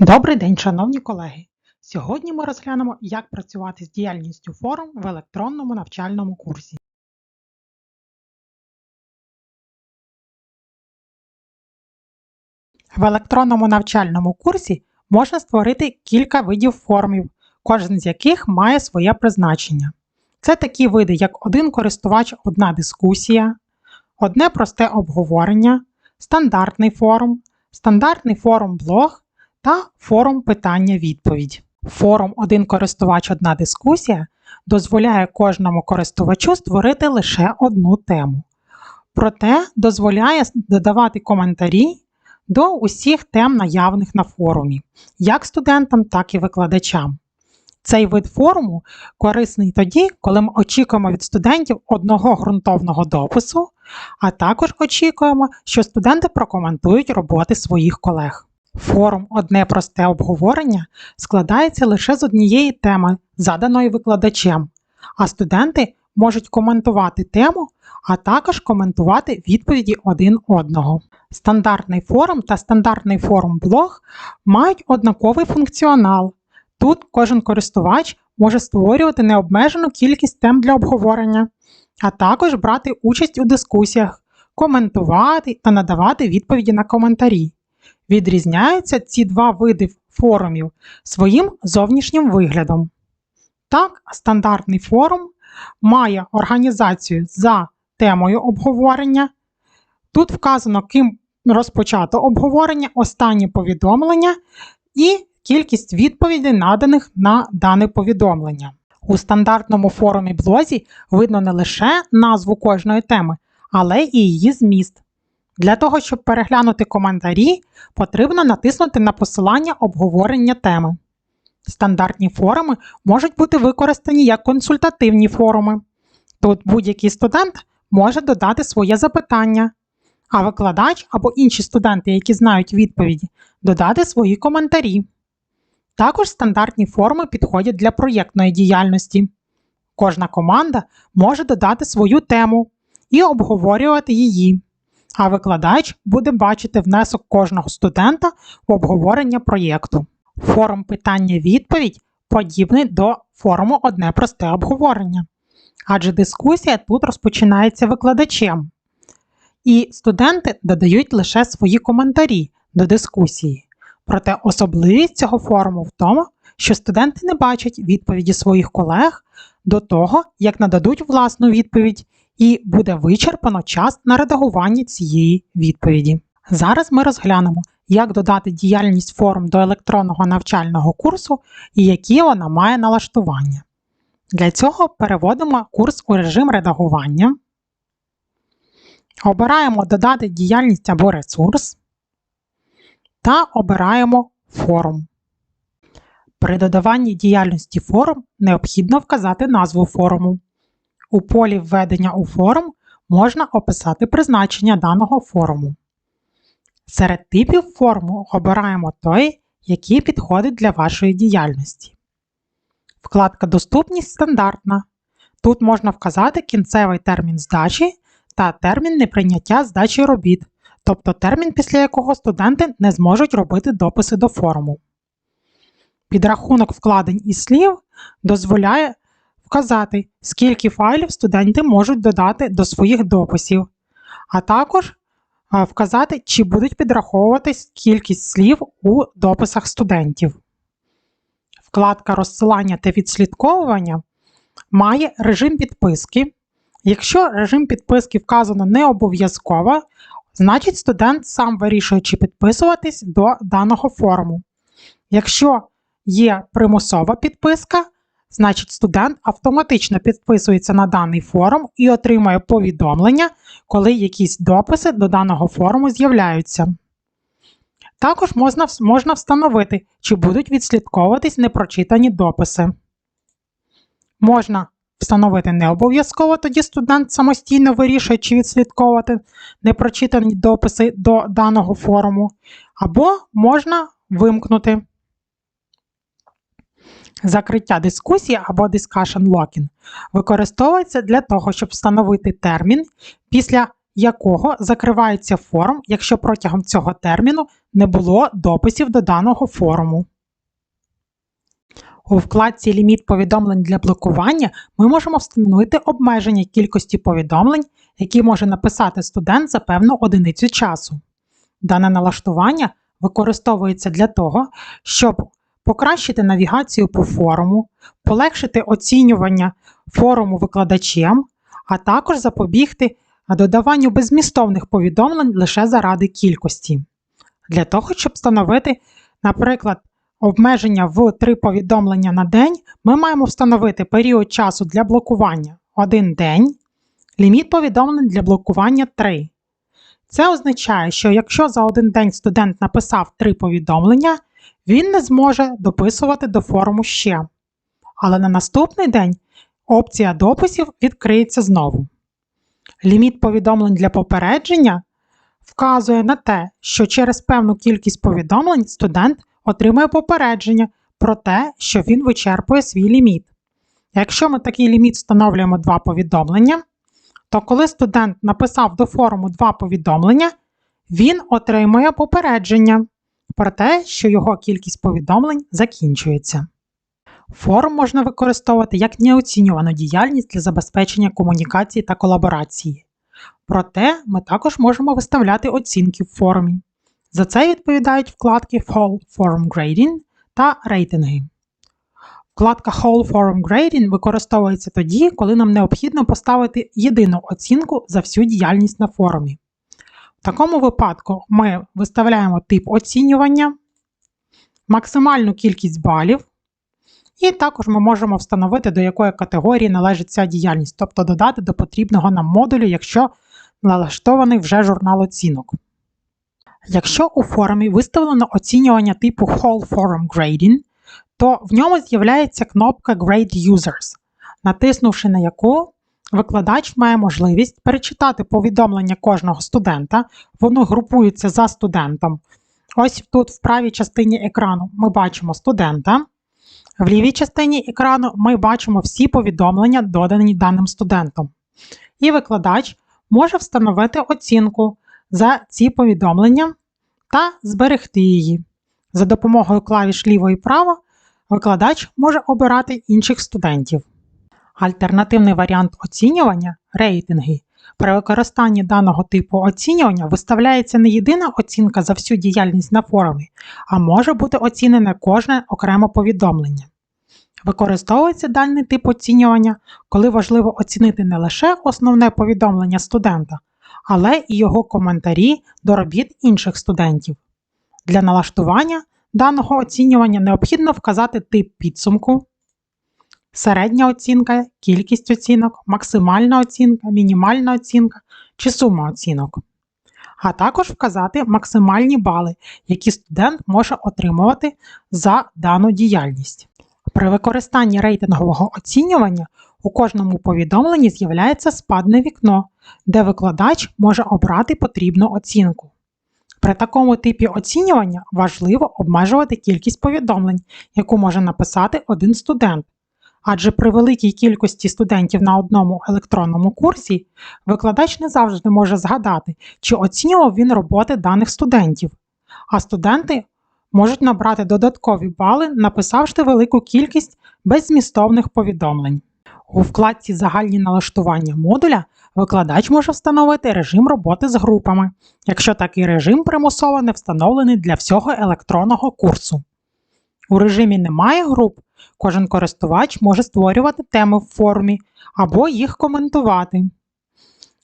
Добрий день, шановні колеги! Сьогодні ми розглянемо, як працювати з діяльністю форум в електронному навчальному курсі. В електронному навчальному курсі можна створити кілька видів формів, кожен з яких має своє призначення. Це такі види, як один користувач, одна дискусія, одне просте обговорення, стандартний форум, стандартний форум-блог та форум питання-відповідь. Форум Один користувач, одна дискусія дозволяє кожному користувачу створити лише одну тему. Проте дозволяє додавати коментарі до усіх тем, наявних на форумі, як студентам, так і викладачам. Цей вид форуму корисний тоді, коли ми очікуємо від студентів одного ґрунтовного допису, а також очікуємо, що студенти прокоментують роботи своїх колег. Форум Одне просте обговорення складається лише з однієї теми, заданої викладачем, а студенти можуть коментувати тему, а також коментувати відповіді один одного. Стандартний форум та стандартний форум-блог мають однаковий функціонал. Тут кожен користувач може створювати необмежену кількість тем для обговорення, а також брати участь у дискусіях, коментувати та надавати відповіді на коментарі. Відрізняються ці два види форумів своїм зовнішнім виглядом. Так, стандартний форум має організацію за темою обговорення. Тут вказано, ким розпочато обговорення, останнє повідомлення і кількість відповідей, наданих на дане повідомлення. У стандартному форумі блозі видно не лише назву кожної теми, але і її зміст. Для того, щоб переглянути коментарі, потрібно натиснути на посилання обговорення теми. Стандартні форуми можуть бути використані як консультативні форуми. Тут будь-який студент може додати своє запитання, а викладач або інші студенти, які знають відповіді, додати свої коментарі. Також стандартні форуми підходять для проєктної діяльності. Кожна команда може додати свою тему і обговорювати її а викладач буде бачити внесок кожного студента в обговорення проєкту. Форум питання-відповідь подібний до форуму одне просте обговорення. Адже дискусія тут розпочинається викладачем. І студенти додають лише свої коментарі до дискусії. Проте особливість цього форуму в тому, що студенти не бачать відповіді своїх колег до того, як нададуть власну відповідь і буде вичерпано час на редагування цієї відповіді. Зараз ми розглянемо, як додати діяльність форум до електронного навчального курсу і які вона має налаштування. Для цього переводимо курс у режим редагування. Обираємо Додати діяльність або ресурс та обираємо форум. При додаванні діяльності форум необхідно вказати назву форуму. У полі введення у форум можна описати призначення даного форуму. Серед типів форму обираємо той, який підходить для вашої діяльності. Вкладка Доступність стандартна. Тут можна вказати кінцевий термін здачі та термін неприйняття здачі робіт, тобто термін, після якого студенти не зможуть робити дописи до форуму. Підрахунок вкладень і слів дозволяє вказати, скільки файлів студенти можуть додати до своїх дописів, а також вказати, чи будуть підраховуватись кількість слів у дописах студентів. Вкладка розсилання та відслідковування має режим підписки. Якщо режим підписки вказано не обов'язково, значить студент сам вирішує, чи підписуватись до даного форуму. Якщо є примусова підписка, Значить, студент автоматично підписується на даний форум і отримує повідомлення, коли якісь дописи до даного форуму з'являються. Також можна можна встановити, чи будуть відслідковуватись непрочитані дописи. Можна встановити не обов'язково, тоді студент самостійно вирішує, чи відслідковувати непрочитані дописи до даного форуму, або можна вимкнути. Закриття дискусії або discussion locking використовується для того, щоб встановити термін, після якого закривається форум, якщо протягом цього терміну не було дописів до даного форуму. У вкладці Ліміт повідомлень для блокування ми можемо встановити обмеження кількості повідомлень, які може написати студент за певну одиницю часу. Дане налаштування використовується для того, щоб покращити навігацію по форуму, полегшити оцінювання форуму викладачем, а також запобігти додаванню беззмістовних повідомлень лише заради кількості. Для того, щоб встановити, наприклад, обмеження в 3 повідомлення на день, ми маємо встановити період часу для блокування 1 день, ліміт повідомлень для блокування 3. Це означає, що якщо за один день студент написав 3 повідомлення, він не зможе дописувати до форуму ще. Але на наступний день опція дописів відкриється знову. Ліміт повідомлень для попередження вказує на те, що через певну кількість повідомлень студент отримує попередження про те, що він вичерпує свій ліміт. Якщо ми такий ліміт встановлюємо два повідомлення, то коли студент написав до форуму два повідомлення, він отримує попередження про те, що його кількість повідомлень закінчується. Форум можна використовувати як неоцінювану діяльність для забезпечення комунікації та колаборації. Проте ми також можемо виставляти оцінки в форумі. За це відповідають вкладки Whole Forum Grading та рейтинги. Вкладка Whole Forum Grading використовується тоді, коли нам необхідно поставити єдину оцінку за всю діяльність на форумі. Такому випадку ми виставляємо тип оцінювання, максимальну кількість балів, і також ми можемо встановити, до якої категорії належить ця діяльність, тобто додати до потрібного нам модулю, якщо налаштований вже журнал оцінок. Якщо у форумі виставлено оцінювання типу Whole Forum Grading, то в ньому з'являється кнопка Grade Users, натиснувши на яку викладач має можливість перечитати повідомлення кожного студента, воно групується за студентом. Ось тут в правій частині екрану ми бачимо студента. В лівій частині екрану ми бачимо всі повідомлення, додані даним студентом. І викладач може встановити оцінку за ці повідомлення та зберегти її. За допомогою клавіш ліво і право викладач може обирати інших студентів. Альтернативний варіант оцінювання рейтинги. При використанні даного типу оцінювання виставляється не єдина оцінка за всю діяльність на форумі, а може бути оцінене кожне окреме повідомлення. Використовується даний тип оцінювання, коли важливо оцінити не лише основне повідомлення студента, але і його коментарі до робіт інших студентів. Для налаштування даного оцінювання необхідно вказати тип підсумку, середня оцінка, кількість оцінок, максимальна оцінка, мінімальна оцінка чи сума оцінок, а також вказати максимальні бали, які студент може отримувати за дану діяльність. При використанні рейтингового оцінювання у кожному повідомленні з'являється спадне вікно, де викладач може обрати потрібну оцінку. При такому типі оцінювання важливо обмежувати кількість повідомлень, яку може написати один студент. Адже при великій кількості студентів на одному електронному курсі викладач не завжди може згадати, чи оцінював він роботи даних студентів, а студенти можуть набрати додаткові бали, написавши велику кількість беззмістовних повідомлень. У вкладці Загальні налаштування модуля викладач може встановити режим роботи з групами, якщо такий режим примусово не встановлений для всього електронного курсу. У режимі Немає груп кожен користувач може створювати теми в формі або їх коментувати.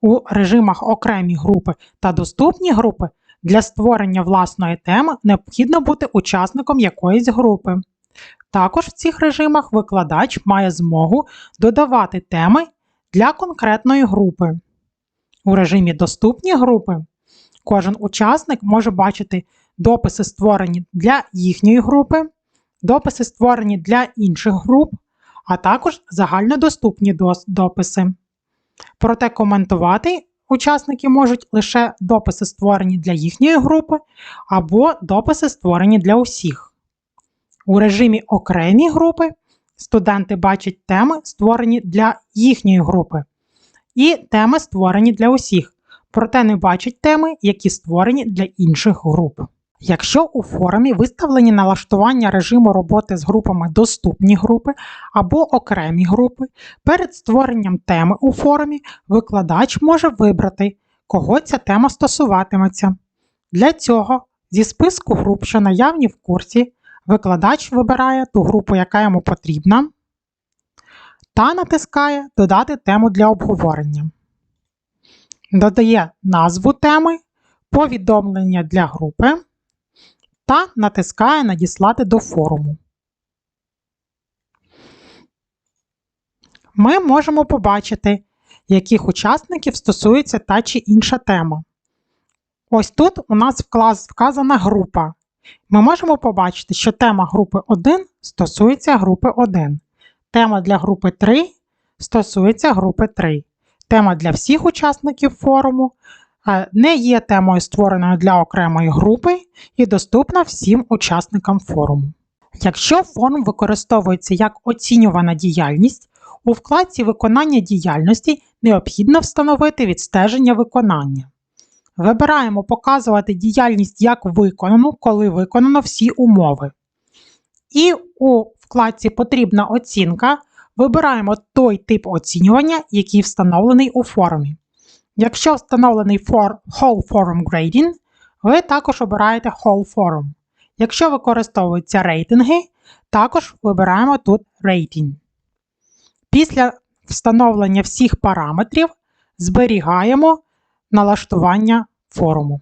У режимах окремі групи та доступні групи для створення власної теми необхідно бути учасником якоїсь групи. Також в цих режимах викладач має змогу додавати теми для конкретної групи. У режимі Доступні групи кожен учасник може бачити дописи, створені для їхньої групи, дописи, створені для інших груп, а також загальнодоступні дописи. Проте коментувати учасники можуть лише дописи, створені для їхньої групи, або дописи, створені для усіх. У режимі окремі групи студенти бачать теми, створені для їхньої групи, і теми, створені для усіх. проте не бачить теми, які створені для інших груп. Якщо у форумі виставлені налаштування режиму роботи з групами доступні групи або окремі групи, перед створенням теми у форумі викладач може вибрати, кого ця тема стосуватиметься. Для цього зі списку груп, що наявні в курсі, викладач вибирає ту групу, яка йому потрібна, та натискає Додати тему для обговорення. Додає назву теми, повідомлення для групи та натискає Надіслати до форуму. Ми можемо побачити, яких учасників стосується та чи інша тема. Ось тут у нас вказана група. Ми можемо побачити, що тема групи 1 стосується групи 1. Тема для групи 3 стосується групи 3. Тема для всіх учасників форуму не є темою створеною для окремої групи і доступна всім учасникам форуму. Якщо форум використовується як оцінювана діяльність, у вкладці виконання діяльності необхідно встановити відстеження виконання. Вибираємо Показувати діяльність як виконану, коли виконано всі умови. І у вкладці Потрібна оцінка вибираємо той тип оцінювання, який встановлений у форумі. Якщо встановлений for Whole Forum Grading, ви також обираєте Whole Forum. Якщо використовуються рейтинги, також вибираємо тут Rating. Після встановлення всіх параметрів зберігаємо налаштування форуму.